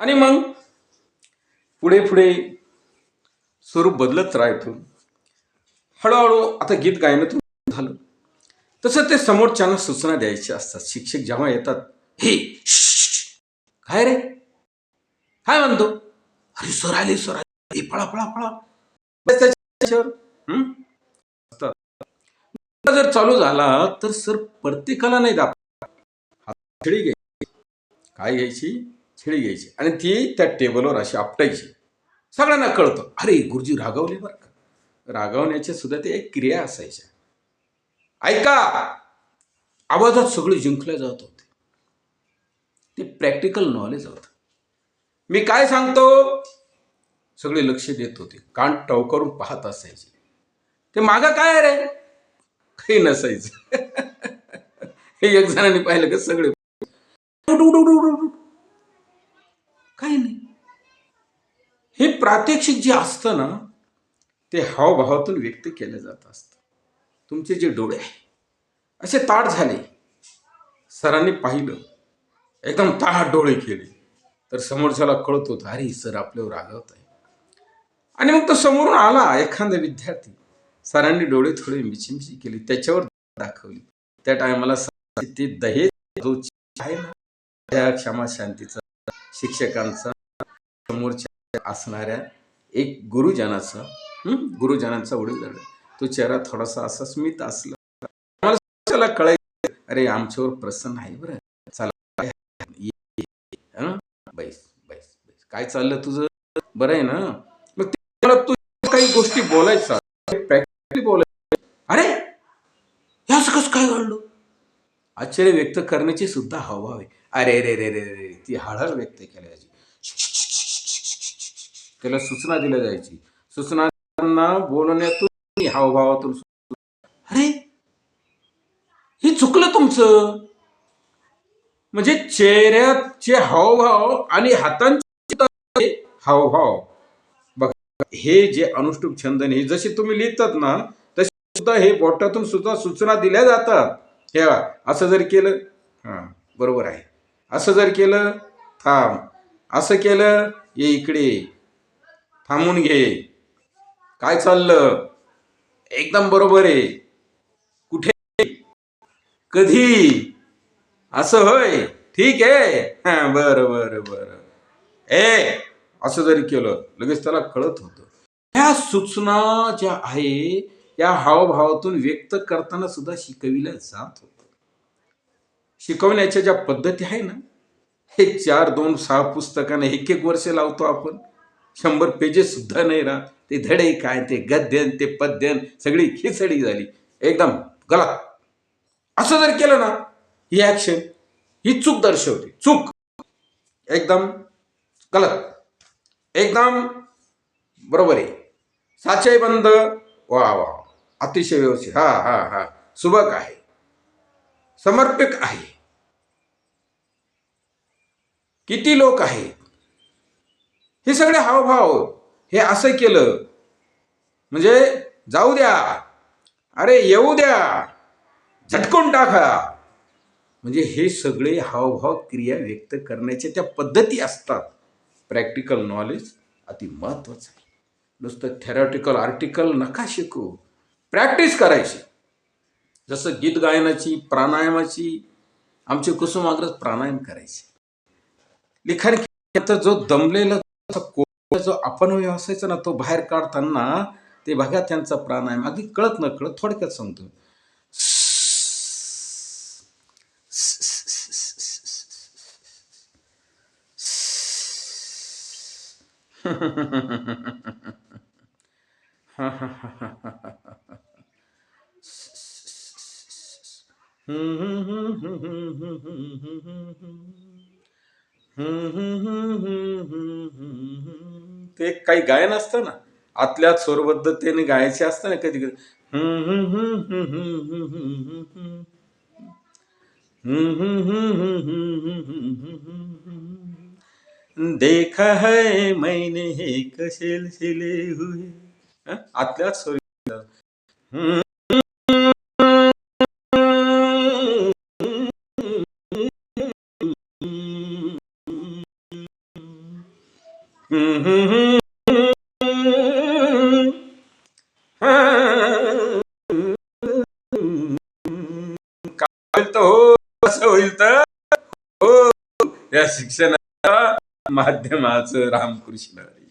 आणि मग पुढे पुढे स्वरूप बदलत राहतून हळूहळू आता गीत गायनातून झालं. तसं ते समोरच्यांना सूचना द्यायच्या असतात. शिक्षक जेव्हा येतात हे काय रे? काय म्हणतो? अरे सर आले सर आले. पळा पळा पळा. जर चालू झाला तर सर प्रत्येकाला नाही दाखवा घ्यायची. काय घ्यायची? खेळी घ्यायची आणि ती त्या टेबलवर अशी आपटायची. सगळ्यांना कळतं अरे गुरुजी रागवले बरं का. रागवण्याच्या सुद्धा ते एक क्रिया असायच्या ऐका आवाजात सगळे जिंकले जात होते. ते प्रॅक्टिकल नॉलेज होतं. मी काय सांगतो? सगळे लक्ष देत होते. कान टवकारून पाहत असायचे. ते मागं काय रे? काही नसायचं. हे एक जणांनी पाहिलं का सगळे? काही नाही. हे प्रात्यक्षिक जे असतं ना ते हावभावातून व्यक्त केलं जात असतं. तुमचे जे डोळे असे ताट झाले. सरांनी पाहिलं एकदम ताट डोळे केले. तर समोरच्याला कळत होतं अरे सर आपल्यावर रागवत आहे. आणि मग तो समोरून आला एखादा विद्यार्थी. सरांनी डोळे थोडे मिचिमिची केली त्याच्यावर दाखवली. त्या टायमाला ते दहेज आहे ना? त्या क्षमा शांतीचा शिक्षकांचा समोरच्या असणाऱ्या एक गुरुजनाचा गुरुजनांचा वडील झाला तो चेहरा थोडासा असा स्मित असला. मला कळायचं अरे आमच्यावर प्रसन्न आहे बरं. चला बैस बैस बैस. काय चाललं तुझं? बरं आहे ना? मग त्याला तू काही गोष्टी बोलायचा प्रॅक्टिकली बोलायचं. अरे हे असं कसं काय घडलं? आश्चर्य व्यक्त करण्याची सुद्धा हवा आहे. अरे रे रे रे रे ती हळहळ व्यक्त केली जायची त्याला सूचना दिल्या जायची. सूचनांना बोलण्यातून हावभावातून अरे हे चुकलं तुमचं? म्हणजे चेहऱ्याचे हावभाव आणि हातांचे हावभाव. बघा हे जे अनुष्टुप छंदन हे जसे तुम्ही लिहितात ना तसे सुद्धा हे बोटातून सुद्धा सूचना दिल्या जातात. हे असं जर केलं हां बरोबर आहे. असं जर केलं थांब. असं केलं ये इकडे. थांबून घे. काय चाललं? एकदम बरोबर आहे. कुठे? कधी? असं होय. ठीक आहे. हां बरं बरं बरं. ए असं जरी केलं लगेच त्याला कळत होतं. ह्या सूचना ज्या आहे या हावभावातून व्यक्त करताना सुद्धा शिकविल्या जात होतं. शिकवण्याच्या ज्या पद्धती आहे ना हे चार दोन सहा पुस्तकाने एक एक वर्ष लावतो आपण. शंभर पेजेस सुद्धा नाही राहत. ते धडे काय ते गद्यन ते पद्यन सगळी खिचडी झाली. एकदम गला असं जर केलं ना ही ऍक्शन ही चूक दर्शवते. चूक. एकदम गलत. एकदम बरोबर आहे. साचे बंद. वा वा. अतिशय व्यवस्थित. हा हा हा. सुबक आहे. समर्पित आहे. किती लोक आहेत? हे सगळे हावभाव हे असं केलं. म्हणजे जाऊ द्या. अरे येऊ द्या. झटकून टाका. म्हणजे हे सगळे हावभाव क्रिया व्यक्त करण्याच्या त्या पद्धती असतात. प्रॅक्टिकल नॉलेज अति महत्त्वाचं आहे. नुसतं थेरॉटिकल आर्टिकल नका शिकू. प्रॅक्टिस करायची. जसं गीत गायनाची प्राणायामाची आमचे कुसुमाग्रज प्राणायाम करायचे. लिखाण केल्यानंतर जो दमलेला जो आपण जो ना तो बाहेर काढताना ते बघा त्यांचा प्राणायाम अगदी कळत न कळत थोडक्यात सांगतो. ते काही गायन असतं ना आतल्या स्वरबद्धतेने गायचे असतं ना कधी कधी देखा है मैने एक शिले हुए हं? आतल्या स्वर हो असं होईल तर हो या शिक्षणाच्या माध्यमाचं रामकृष्ण हरी